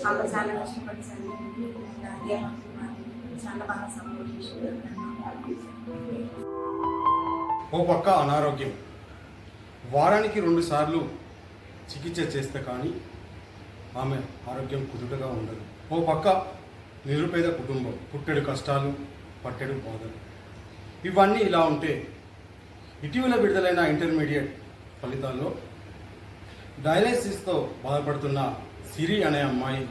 చాలా చాలా కష్టపడి చాలా బాగా ఓ పక్క అనారోగ్యం. వారానికి రెండు సార్లు చికిత్స చేస్తే కానీ ఆమె ఆరోగ్యం కుదుటగా ఉండదు. ఓ పక్క నిరుపేద కుటుంబం పుట్టెడు కష్టాలు పట్టెడు బాధలు. ఇవన్నీ ఇలా ఉంటే ఇటీవల విడుదలైన ఇంటర్మీడియట్ ఫలితాల్లో డయాలసిస్తో బాధపడుతున్న సిరి అనే అమ్మాయి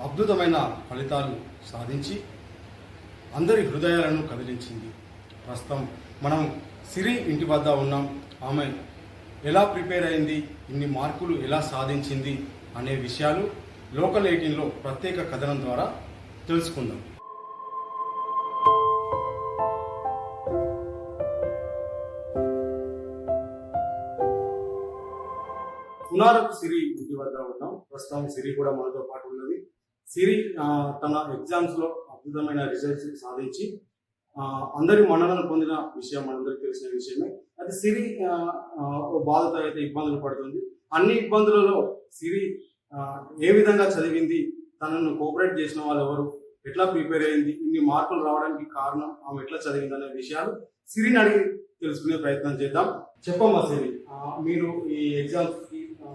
అద్భుతమైన ఫలితాలు సాధించి అందరి హృదయాలను కదిలించింది. ప్రస్తుతం మనం సిరి ఇంటి వద్ద ఉన్నాం. ఆమె ఎలా ప్రిపేర్ అయింది? ఇన్ని మార్కులు ఎలా సాధించింది? అనే విషయాలు లోకల్ ఎయిటీన్లో ప్రత్యేక కథనం ద్వారా తెలుసుకుందాం. పునారపు సిరి ఇంటి వద్ద ఉన్నాం. ప్రస్తుతం సిరి కూడా మనతో పాటు ఉన్నది. సిరి తన ఎగ్జామ్స్లో అద్భుతమైన రిజల్ట్స్ సాధించి అందరి మన్ననలు పొందిన విషయం మనందరికీ తెలిసిన విషయమే. అది సిరి ఓ బాధతో అయితే ఇబ్బందులు పడుతుంది. అన్ని ఇబ్బందులలో సిరి ఏ విధంగా చదివింది తనను కోఆపరేట్ చేసిన వాళ్ళు ఎవరు ఎట్లా ప్రిపేర్ అయింది ఇన్ని మార్కులు రావడానికి కారణం ఆమె ఎట్లా చదివింది అనే విషయాలు సిరిని అడిగి తెలుసుకునే ప్రయత్నం చేద్దాం. చెప్పమ్మా సిరి మీరు ఈ ఎగ్జామ్స్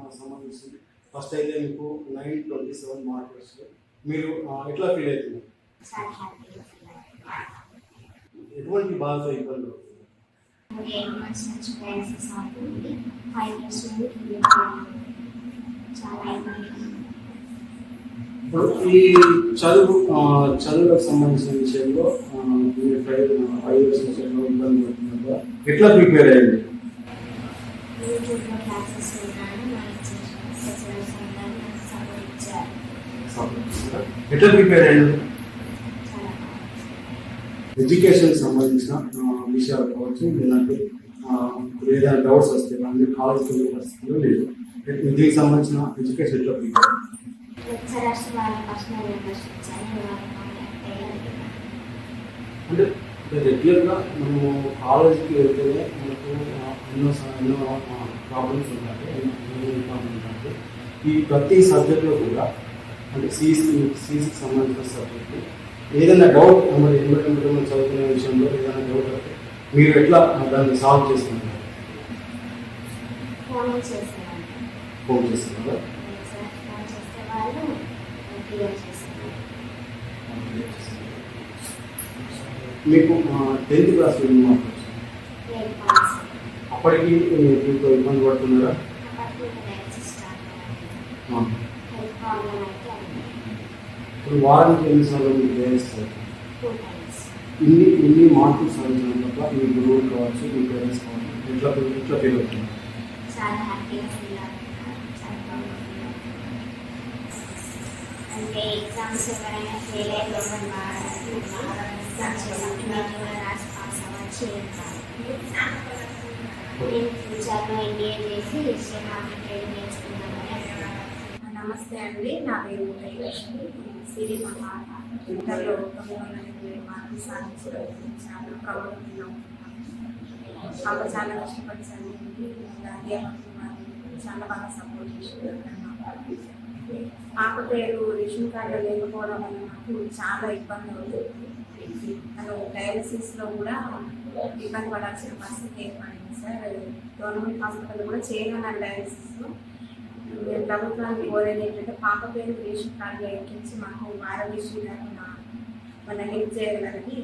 కి ఆ, సంబంధించి ఫస్ట్ అయితే మీకు నైన్ ట్వంటీ సెవెన్ మార్క్స్ మీరు ఆ, ఎట్లా ఫీల్ అయ్యాను ఎటువంటి బాధతో ఇబ్బంది ఇప్పుడు ఈ చదువు ఆ, చదువులకు సంబంధించిన విషయంలో మీరు ఫైవ్ ఇయర్స్ విషయంలో ఇబ్బంది పడుతున్నారు. ఎట్లా ప్రిపేర్ అయ్యింది యూట్యూబ్లో క్లాసెస్ విన్నాను మా లెక్చరర్స్ అందరూ నాకు సపోర్ట్ ఇచ్చారు ఎట్లా ప్రిపేర్ బాగా ఎడ్యుకేషన్ సంబంధించిన విషయాలు కావచ్చు లేదంటే ఏదైనా డౌట్స్ వస్తే అన్ని వెళ్ళే పరిస్థితులు లేదు. దీనికి సంబంధించిన ఎడ్యుకేషన్ ఎట్లా ప్రిపేర్ అంటే రెగ్యులర్గా మనము కాలేజీకి వెళ్తేనే మనకు ఎన్నో ఎన్నో ప్రాబ్లమ్స్ ఉంటాయి ప్రాబ్లమ్స్ ఉంటాయి. ఈ ప్రతి సబ్జెక్ట్లో కూడా అంటే సిసి సిసికి సంబంధించిన సబ్జెక్టు ఏదైనా డౌట్ మరి ఎన్విరాన్మెంట్ చదువుకునే విషయంలో ఏదైనా డౌట్ అయితే మీరు ఎట్లా దాన్ని సాల్వ్ చేసుకుంటారు ఫోన్ చేస్తున్నారా? మీకు టెన్త్ క్లాస్ ఎన్ని మార్క్స్ అప్పటికి ఇబ్బంది పడుతున్నారా? ఇప్పుడు వారానికి ఎన్నిసార్లు మీరు టైమ్స్ ఇన్ని ఇన్ని మార్కులు సాధించడం తప్ప మీ గురువులు కావచ్చు మీ పేరెంట్స్ కావచ్చు ఎట్లా ఎట్లా ఫీల్ అవుతుంది అంటే ఎగ్జామ్స్ ఎవరైనా ఫెయిల్ బాగా రాసి పాస్ అవ్వచ్చు నేను ఫ్యూచర్లో ఎంబీఏ చేసి ట్రేడింగ్ నేర్చుకుందామని అనుకుంటున్నాను. నమస్తే అండి. నా పేరు ఉదయలక్ష్మి సిరి మా పాప ఇంటర్లో మార్కులు సాధించడం చాలా ప్రౌడ్ అవుతున్నాను చాలా కష్టపడి చదివింది అధ్యాపకులు చాలా బాగా సపోర్ట్ చేశారు. పాప పేరు రేషన్ కార్డు లేకపోవడం వల్ల నాకు చాలా ఇబ్బంది అవుతుంది. తను డయాలసిస్లో కూడా ఇబ్బంది పడాల్సిన పరిస్థితి ఏర్పడింది సార్. గవర్నమెంట్ హాస్పిటల్ కూడా చేయగలను డయాలసిస్లో మేము ప్రభుత్వానికి కోరేది ఏంటంటే పాప పేరు రేషన్ కార్డులో ఎక్కించి మాకు ఆరోగ్యశ్రీ లేకుండా మన హెల్ప్ చేయగలరని